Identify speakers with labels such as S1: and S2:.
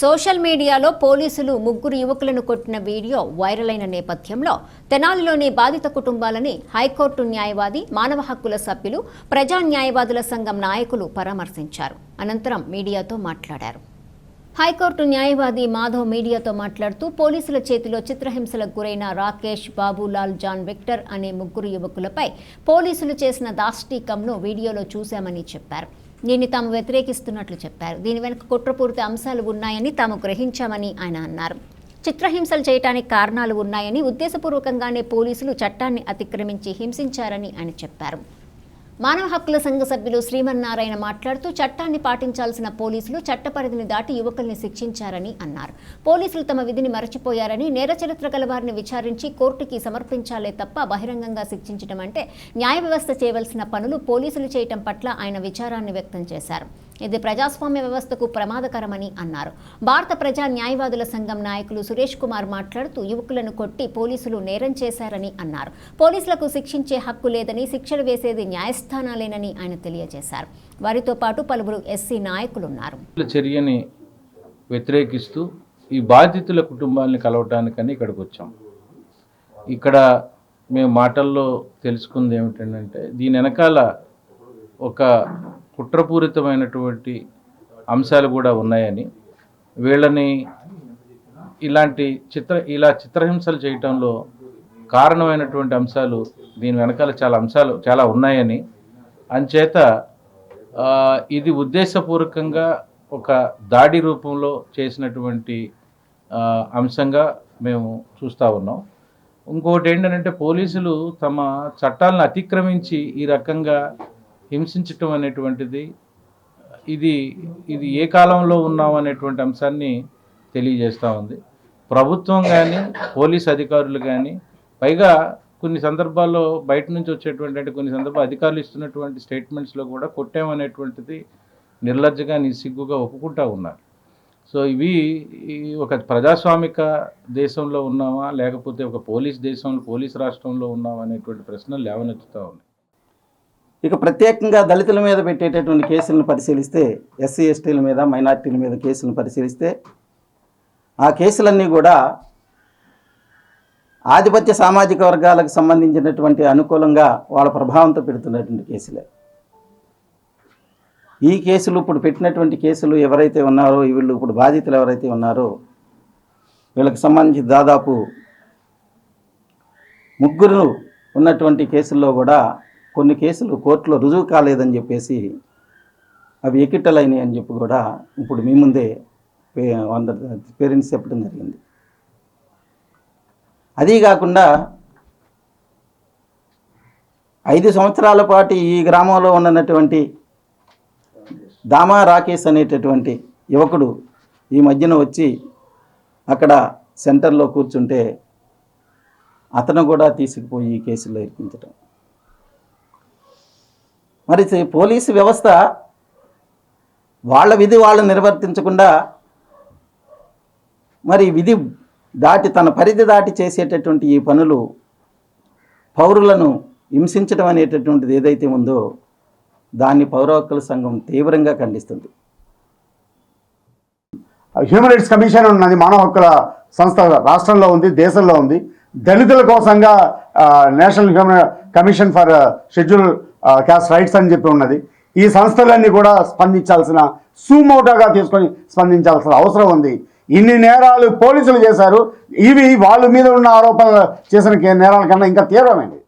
S1: Social మీడియాలో పోలీసులు ముగ్గురు యువకులను కొట్టిన వీడియో వైరల్ అయిన నేపథ్యంలో తెనాలిలోని బాధిత కుటుంబాలని హైకోర్టు న్యాయవాది మానవ హక్కుల సభ్యులు ప్రజా న్యాయవాదుల సంఘం నాయకులు పరామర్శించారు. అనంతరం మీడియాతో మాట్లాడారు. హైకోర్టు న్యాయవాది మాధవ్ మీడియాతో మాట్లాడుతూ పోలీసుల చేతిలో చిత్రహింసలకు గురైన రాకేష్ బాబులాల్ జాన్ విక్టర్ అనే ముగ్గురు యువకులపై పోలీసులు చేసిన దాష్టీకంను వీడియోలో చూశామని చెప్పారు. దీన్ని తాము వ్యతిరేకిస్తున్నట్లు చెప్పారు. దీని వెనుక కుట్రపూరిత అంశాలు ఉన్నాయని తాము గ్రహించామని ఆయన అన్నారు. చిత్రహింసలు చేయటానికి కారణాలు ఉన్నాయని ఉద్దేశపూర్వకంగానే పోలీసులు చట్టాన్ని అతిక్రమించి హింసించారని ఆయన చెప్పారు. మానవ హక్కుల సంఘ సభ్యులు శ్రీమన్నారాయణ మాట్లాడుతూ చట్టాన్ని పాటించాల్సిన పోలీసులు చట్ట పరిధిని దాటి యువకుల్ని శిక్షించారని అన్నారు. పోలీసులు తమ విధిని మరచిపోయారని నేర చరిత్ర గల వారిని విచారించి కోర్టుకి సమర్పించాలే తప్ప బహిరంగంగా శిక్షించడం అంటే న్యాయ వ్యవస్థ చేయవలసిన పనులు పోలీసులు చేయటం పట్ల ఆయన విచారాన్ని వ్యక్తం చేశారు. ఇది ప్రజాస్వామ్య వ్యవస్థకు ప్రమాదకరమని అన్నారు. భారత ప్రజా న్యాయవాదుల సంఘం నాయకులు సురేష్ కుమార్ మాట్లాడుతూ యువకులను కొట్టి పోలీసులు నేరం చేశారని అన్నారు. పోలీసులకు శిక్షించే హక్కు లేదని శిక్షలు వేసేది న్యాయస్థానాలేనని ఆయన తెలియజేశారు. వారితో పాటు పలువురు ఎస్సీ నాయకులున్నారు.
S2: ఉన్నారు చర్యని వ్యతిరేకిస్తూ ఈ బాధితుల కుటుంబాలని కలవటానికని ఇక్కడికి వచ్చాం ఇక్కడ మేము మాటల్లో తెలుసుకుంది ఏమిటంటే దీని వెనకాల ఒక కుట్రపూరితమైనటువంటి అంశాలు కూడా ఉన్నాయని వీళ్ళని ఇలాంటి చిత్ర ఇలా చిత్రహింసలు చేయటంలో కారణమైనటువంటి అంశాలు దీని వెనకాల చాలా అంశాలు చాలా ఉన్నాయని. అంచేత ఇది ఉద్దేశపూర్వకంగా ఒక దాడి రూపంలో చేసినటువంటి అంశంగా మేము చూస్తూ ఉన్నాం. ఇంకోటి ఏంటంటే పోలీసులు తమ చట్టాలను అతిక్రమించి ఈ రకంగా హింసించటం అనేటువంటిది ఇది ఇది ఏ కాలంలో ఉన్నాం అనేటువంటి అంశాన్ని తెలియజేస్తూ ఉంది. ప్రభుత్వం కానీ పోలీస్ అధికారులు కానీ పైగా కొన్ని సందర్భాల్లో బయట నుంచి వచ్చేటువంటి అంటే కొన్ని సందర్భాలు అధికారులు ఇస్తున్నటువంటి స్టేట్మెంట్స్లో కూడా కొట్టామనేటువంటిది నిర్లజ్జగా నిస్సిగ్గుగా ఒప్పుకుంటా ఉన్నారు. సో ఇవి ఒక ప్రజాస్వామిక దేశంలో ఉన్నామా లేకపోతే ఒక పోలీస్ దేశంలో పోలీస్ రాష్ట్రంలో ఉన్నామా అనేటువంటి ప్రశ్నలు లేవనెత్తుతూ ఉన్నాయి.
S3: ఇక ప్రత్యేకంగా దళితుల మీద పెట్టేటటువంటి కేసులను పరిశీలిస్తే ఎస్సీ ఎస్టీల మీద మైనార్టీల మీద కేసులను పరిశీలిస్తే ఆ కేసులన్నీ కూడా ఆధిపత్య సామాజిక వర్గాలకు సంబంధించినటువంటి అనుకూలంగా వాళ్ళ ప్రభావంతో పెడుతున్నటువంటి కేసులే. ఈ కేసులు ఇప్పుడు పెట్టినటువంటి కేసులు ఎవరైతే ఉన్నారో వీళ్ళు ఇప్పుడు బాధితులు ఎవరైతే ఉన్నారో వీళ్ళకి సంబంధించి దాదాపు ముగ్గురు ఉన్నటువంటి కేసుల్లో కూడా కొన్ని కేసులు కోర్టులో రుజువు కాలేదని చెప్పేసి అవి ఎకిట్టలైనాయి అని చెప్పి కూడా ఇప్పుడు మీ ముందే పే- వంద పేరెంట్స్ చెప్పడం జరిగింది. అదీ కాకుండా ఐదు సంవత్సరాల పాటు ఈ గ్రామంలో ఉన్నటువంటి దామా రాకేష్ అనేటటువంటి యువకుడు ఈ మధ్యన వచ్చి అక్కడ సెంటర్లో కూర్చుంటే అతను కూడా తీసుకుపోయి ఈ కేసులో ఇరికించడం మరి పోలీసు వ్యవస్థ వాళ్ళ విధి వాళ్ళు నిర్వర్తించకుండా మరి విధి దాటి తన పరిధి దాటి చేసేటటువంటి ఈ పనులు పౌరులను హింసించడం అనేటటువంటిది ఏదైతే ఉందో దాన్ని పౌర హక్కుల సంఘం తీవ్రంగా ఖండిస్తుంది.
S4: హ్యూమన్ రైట్స్ కమిషన్ ఉన్నది మానవ హక్కుల సంస్థ రాష్ట్రంలో ఉంది దేశంలో ఉంది. దళితుల కోసంగా national human commission for schedule caste rights అని చెప్పి ఉన్నది. ఈ సంస్థలన్నీ కూడా స్పందించాల్సిన సుమోటోగా తీసుకొని స్పందించాల్సిన అవసరం ఉంది. ఇన్ని నేరాలు పోలీసులు చేశారు. ఇవి వాళ్ళ మీద ఉన్న ఆరోపణలు చేసిన నేరాల కన్నా ఇంకా తీవ్రమైనవి.